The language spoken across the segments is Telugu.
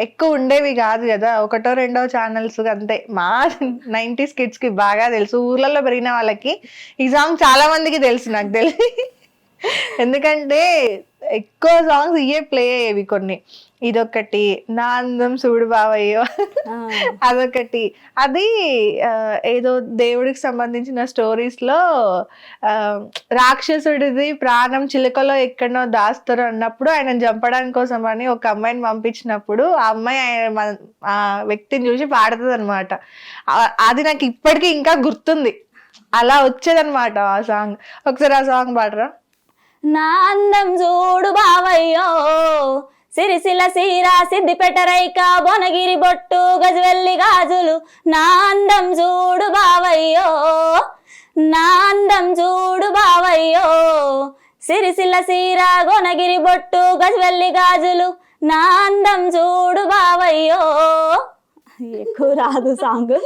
ఎక్కువ ఉండేవి కాదు కదా. ఒకటో రెండో ఛానల్స్ అంతే. మా నైంటీస్ కిడ్స్కి బాగా తెలుసు. ఊర్లలో పెరిగిన వాళ్ళకి ఈ సాంగ్ చాలా మందికి తెలుసు నాకు తెలిసి. ఎందుకంటే ఎక్కువ సాంగ్స్ ఇవే ప్లే అయ్యేవి కొన్ని. ఇదొకటి నా అందం చూడు బావయ్యో. అదొకటి అది ఏదో దేవుడికి సంబంధించిన స్టోరీస్లో ఆ, రాక్షసుడిది ప్రాణం చిలుకలో ఎక్కడనో దాస్తారు అన్నప్పుడు ఆయన చంపడానికి కోసం అని ఒక అమ్మాయిని పంపించినప్పుడు ఆ అమ్మాయి ఆయన ఆ వ్యక్తిని చూసి పాడుతుంది అనమాట అది నాకు ఇప్పటికీ ఇంకా గుర్తుంది. అలా వచ్చేదన్నమాట ఆ సాంగ్ ఒకసారి ఆ సాంగ్ పాడరా? నా అందం చూడు బావయ్యో. సిరిసిల్ల సీర సిద్దిపేట రైక బొనగిరి బొట్టు గజవెల్లి గాజులు నా అందం చూడు బావయ్యో. నా అందం చూడు బావయ్యో. సిరిసిల్ల సీర గొనగిరి బొట్టు గజవెల్లి గాజులు నా అందం చూడు బావయ్యో. ఎక్కువ రాదు సాంగ్.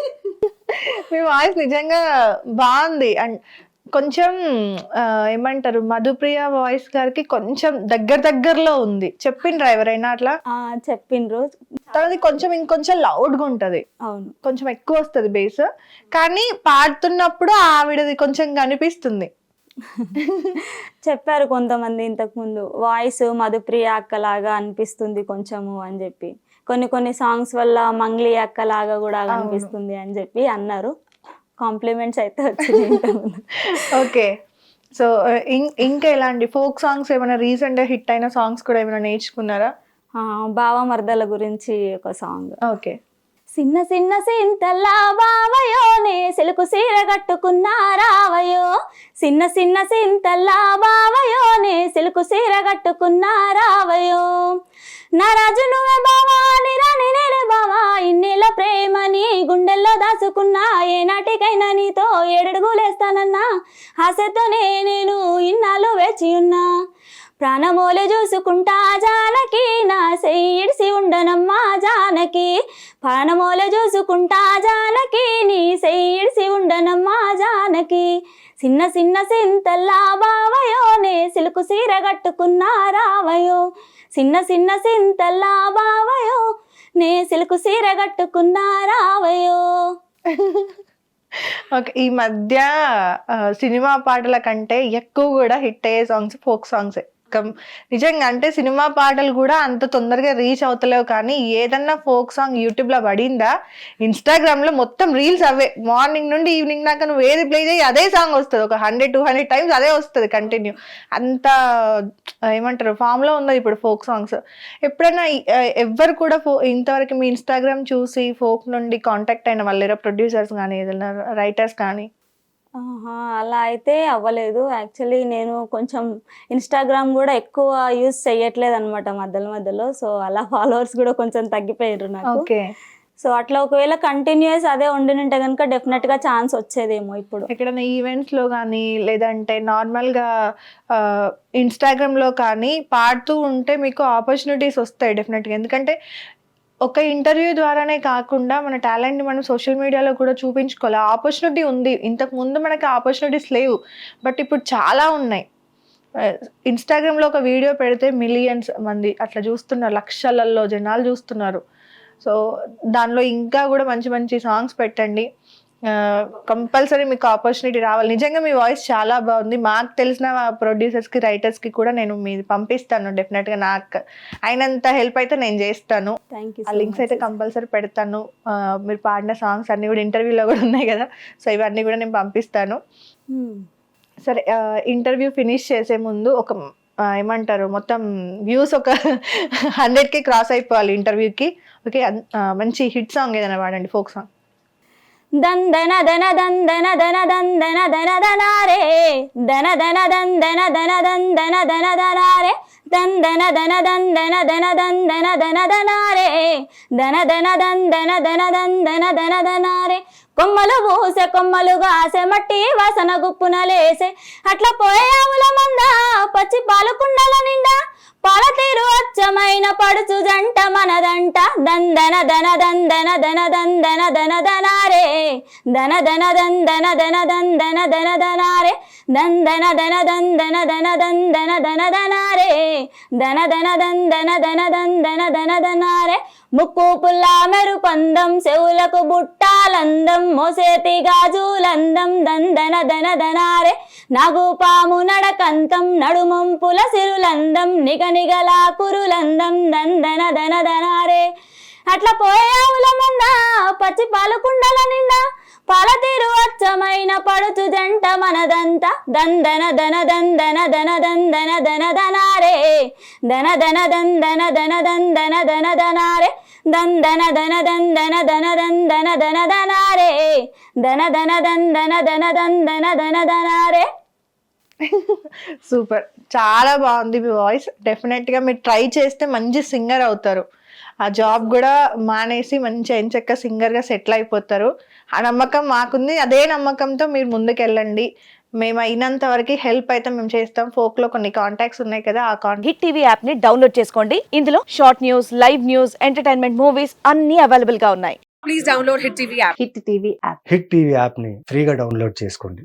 మీ వాయిస్ నిజంగా బాగుంది. అండ్ కొంచెం ఏమంటారు మధుప్రియ వాయిస్ గారికి కొంచెం దగ్గర దగ్గరలో ఉంది. చెప్పిండ్రా ఎవరైనా అట్లా? చెప్పిండ్రు తనది కొంచెం ఇంకొంచెం లౌడ్గా ఉంటది. అవును. కొంచెం ఎక్కువ వస్తుంది బేస్. కానీ పాడుతున్నప్పుడు ఆవిడది కొంచెం కనిపిస్తుంది. చెప్పారు కొంతమంది ఇంతకు ముందు. వాయిస్ మధుప్రియ అక్కలాగా అనిపిస్తుంది కొంచెము అని చెప్పి. కొన్ని కొన్ని సాంగ్స్ వల్ల మంగ్లీ అక్కలాగా కూడా అనిపిస్తుంది అని చెప్పి అన్నారు. కాంప్లిమెంట్స్ అయితే వచ్చింది. ఓకే. సో ఇంకా ఎలాంటి ఫోక్ సాంగ్స్ ఏమైనా రీసెంట్ హిట్ అయిన సాంగ్స్ కూడా ఏమైనా నేర్చుకున్నారా? బావ మరదల గురించి ఒక సాంగ్. ఓకే. చిన్న చిన్న సింతల్లా బావయోనే సిలుకు సీర కట్టుకున్నా రావయో. చిన్న చిన్న సింతల్లా బావయోనే సిలుకు సీర కట్టుకున్నా రావయో. నా రాజు నువ్వే గుండెల్లో దాచుకున్నా ఏనాటికైనా నీతో ఏడడుగులేస్తానన్నా. ఆశతోనే నేను ఇన్నాళ్ళు వేచి ఉన్నా. ప్రాణమోలే చూసుకుంటా జానకి నా సెయ్యిడిసి ఉండనమ్మా జానకి. ప్రాణమోలే చూసుకుంటా జానకి నీ సెయ్యిడిసి ఉండనమ్మా జానకి. చిన్న చిన్న సింతల్లా బావయో నే సిలుకు సీర కట్టుకున్నా రావయో. చిన్న చిన్న సింతల్లా బావయో నే సిలుకు సీర కట్టుకున్నా రావయో ఓకే ఈ మధ్య సినిమా పాటల కంటే ఎక్కువ కూడా హిట్ అయ్యే సాంగ్స్ ఫోక్ సాంగ్సే నిజంగా అంటే సినిమా పాటలు కూడా అంత తొందరగా రీచ్ అవుతలేవు కానీ ఏదన్నా ఫోక్ సాంగ్ యూట్యూబ్లో పడిందా ఇన్స్టాగ్రామ్లో మొత్తం రీల్స్ అవే. మార్నింగ్ నుండి ఈవినింగ్ దాకా నువ్వు ఏది ప్లే చేయి అదే సాంగ్ వస్తుంది. ఒక హండ్రెడ్ టూ హండ్రెడ్ టైమ్స్ అదే వస్తుంది కంటిన్యూ. అంత ఏమంటారు ఫామ్లో ఉన్నది ఇప్పుడు ఫోక్ సాంగ్స్. ఎప్పుడైనా ఎవ్వరు కూడా ఫో ఇంతవరకు మీ ఇన్స్టాగ్రామ్ చూసి ఫోక్ నుండి కాంటాక్ట్ అయిన వాళ్ళు ప్రొడ్యూసర్స్ కానీ ఏదైనా రైటర్స్ కానీ? అలా అయితే అవ్వలేదు. యాక్చువల్లీ నేను కొంచెం ఇన్స్టాగ్రామ్ కూడా ఎక్కువ యూస్ చేయట్లేదు అనమాట మధ్యలో మధ్యలో. సో అలా ఫాలోవర్స్ కూడా కొంచెం తగ్గిపోయారు నాకు. ఓకే. సో అట్లా ఒకవేళ కంటిన్యూస్ అదే ఉండినంటే కనుక డెఫినెట్గా ఛాన్స్ వచ్చేదేమో ఇప్పుడు. ఎక్కడైనా ఈవెంట్స్లో కానీ లేదంటే నార్మల్గా ఇన్స్టాగ్రామ్లో కానీ పాడుతూ ఉంటే మీకు ఆపర్చునిటీస్ వస్తాయి డెఫినెట్గా. ఎందుకంటే ఒక ఇంటర్వ్యూ ద్వారానే కాకుండా మన టాలెంట్ని మనం సోషల్ మీడియాలో కూడా చూపించుకోవాలి. ఆపర్చునిటీ ఉంది. ఇంతకు ముందు మనకి ఆపర్చునిటీస్ లేవు. బట్ ఇప్పుడు చాలా ఉన్నాయి. ఇన్స్టాగ్రామ్లో ఒక వీడియో పెడితే మిలియన్స్ మంది అట్లా చూస్తున్నారు. లక్షలలో జనాలు చూస్తున్నారు. సో దానిలో ఇంకా కూడా మంచి మంచి సాంగ్స్ పెట్టండి. కంపల్సరీ మీకు ఆపర్చునిటీ రావాలి. నిజంగా మీ వాయిస్ చాలా బాగుంది. మాకు తెలిసిన ప్రొడ్యూసర్స్కి రైటర్స్కి కూడా నేను మీది పంపిస్తాను డెఫినెట్గా నాకు అయినంత హెల్ప్ అయితే నేను చేస్తాను. ఆ లింక్స్ అయితే కంపల్సరీ పెడతాను. మీరు పాడిన సాంగ్స్ అన్నీ కూడా ఇంటర్వ్యూలో కూడా ఉన్నాయి కదా. సో ఇవన్నీ కూడా నేను పంపిస్తాను. సరే ఇంటర్వ్యూ ఫినిష్ చేసే ముందు ఒక ఏమంటారు మొత్తం వ్యూస్ ఒక హండ్రెడ్కి క్రాస్ అయిపోవాలి ఇంటర్వ్యూకి ఓకే మంచి హిట్ సాంగ్ ఏదైనా వాడండి ఫోక్ సాంగ్ దందన దన దందన దన దందన దన దనారే దన దన దందన దన దందన దన దనారే దందన దన దందన దన దందన దన దనారే దన దన దందన దన దందన దన దనారే కొమ్మలు పూసే కొమ్మలు గాసే మట్టి వాసన గుప్పున లేసే అట్లా పోయావుల మంద పచ్చి పాలకుండల నిండా పాల అచ్చమైన పడుచు జంట మనదంట దందన దన దందన దన దందన దన దనారే దన దన దందన దన దందన దన దనారే దందన దన దందన దన దందన దన దనారే దన దన దందన దన దందన దన దనారే ముక్కు పుల్ల మెరుపందం చెవులకు బుట్టాలందం మోసేతి గాజులందం దందన దన దనారే నగుపాము నడకంతం నడుమంపుల సిరులందం నిగ నిగలా కురులందం దందన దన దనారే అట్లా పోయావుల మంద పచ్చి పాలకుండల నిండా పాల తీరు అచ్చమైన పడుచు జంట మనదంతా దందన దన దందన దన దందన దన దనారే దన దన దందన దన దందన దన దనారే దందన దన దందన దన దందన దన దనారే దన దన దందన దన దందన దన దనారే సూపర్. చాలా బాగుంది మీ వాయిస్. డెఫినెట్గా మీరు ట్రై చేస్తే మంచి సింగర్ అవుతారు. ఆ జాబ్ కూడా మానేసి మంచి ఎంచక్క సింగర్గా సెటిల్ అయిపోతారు. ఆ నమ్మకం మాకుంది. అదే నమ్మకంతో మీరు ముందుకెళ్ళండి. మేము అయినంత వరకు హెల్ప్ అయితే మేము చేస్తాం. ఫోక్లో కొన్ని కాంటాక్ట్స్ ఉన్నాయి కదా ఆ కాంటాక్ట్ హిట్ టీవీ యాప్ని డౌన్లోడ్ చేసుకోండి. ఇందులో short news live news entertainment movies అన్ని అవైలబుల్గా ఉన్నాయి. Please download Hit TV app. Hit TV app hit TV యాప్ని ఫ్రీగా డౌన్లోడ్ చేసుకోండి.